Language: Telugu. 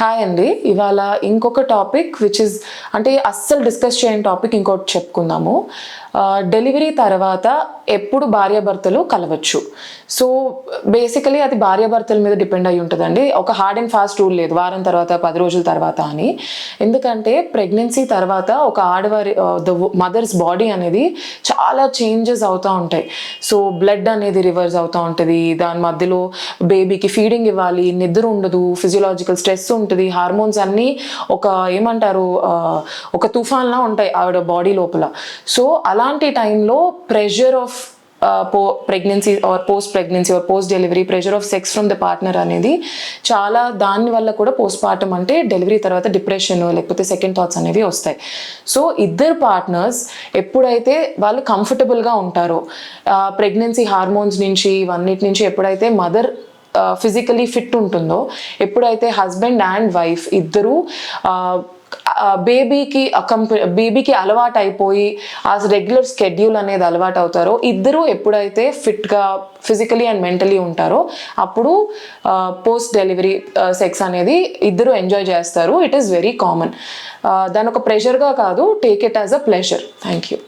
హాయ్ అండి. ఇవాళ ఇంకొక టాపిక్ విచ్ ఇస్ అంటే అస్సలు డిస్కస్ చేయని టాపిక్ ఇంకోటి చెప్పుకుందాము. డెలివరీ తర్వాత ఎప్పుడు భార్యాభర్తలు కలవచ్చు. సో బేసికలీ అది భార్యాభర్తల మీద డిపెండ్ అయి ఉంటుందండి. ఒక హార్డ్ అండ్ ఫాస్ట్ రూల్ లేదు వారం తర్వాత పది రోజుల తర్వాత అని. ఎందుకంటే ప్రెగ్నెన్సీ తర్వాత ఒక ఆడవారి ద మదర్స్ బాడీ అనేది చాలా చేంజెస్ అవుతూ ఉంటాయి. సో బ్లడ్ అనేది రివర్స్ అవుతూ ఉంటుంది. దాని మధ్యలో బేబీకి ఫీడింగ్ ఇవ్వాలి నిద్ర ఉండదు ఫిజియలాజికల్ స్ట్రెస్ ఉంటుంది హార్మోన్స్ అన్నీ ఒక ఏమంటారు ఒక తుఫాన్లా ఉంటాయి ఆవిడ బాడీ లోపల. సో అలాంటి టైంలో ప్రెషర్ ఆఫ్ పో pregnancy or post pregnancy or post delivery pressure of sex from the partner అనేది చాలా దాని వల్ల కూడా పోస్ట్ పార్టమ్ అంటే డెలివరీ తర్వాత డిప్రెషన్ లేకపోతే సెకండ్ థాట్స్ అనేవి వస్తాయి. సో ఇద్దరు పార్ట్నర్స్ ఎప్పుడైతే వాళ్ళు కంఫర్టబుల్గా ఉంటారో ప్రెగ్నెన్సీ హార్మోన్స్ నుంచి ఇవన్నిటి నుంచి ఎప్పుడైతే మదర్ ఫిజికలీ ఫిట్ ఉంటుందో ఎప్పుడైతే హస్బెండ్ అండ్ వైఫ్ ఇద్దరూ బేబీకి కంప బేబీకి అలవాటు అయిపోయి ఆ రెగ్యులర్ స్కెడ్యూల్ అనేది అలవాటు అవుతారో ఇద్దరూ ఎప్పుడైతే ఫిట్గా ఫిజికలీ అండ్ మెంటలీ ఉంటారో అప్పుడు పోస్ట్ డెలివరీ సెక్స్ అనేది ఇద్దరు ఎంజాయ్ చేస్తారు. ఇట్ ఈస్ వెరీ కామన్ దాని ఒక ప్రెషర్గా కాదు take it as a pleasure thank you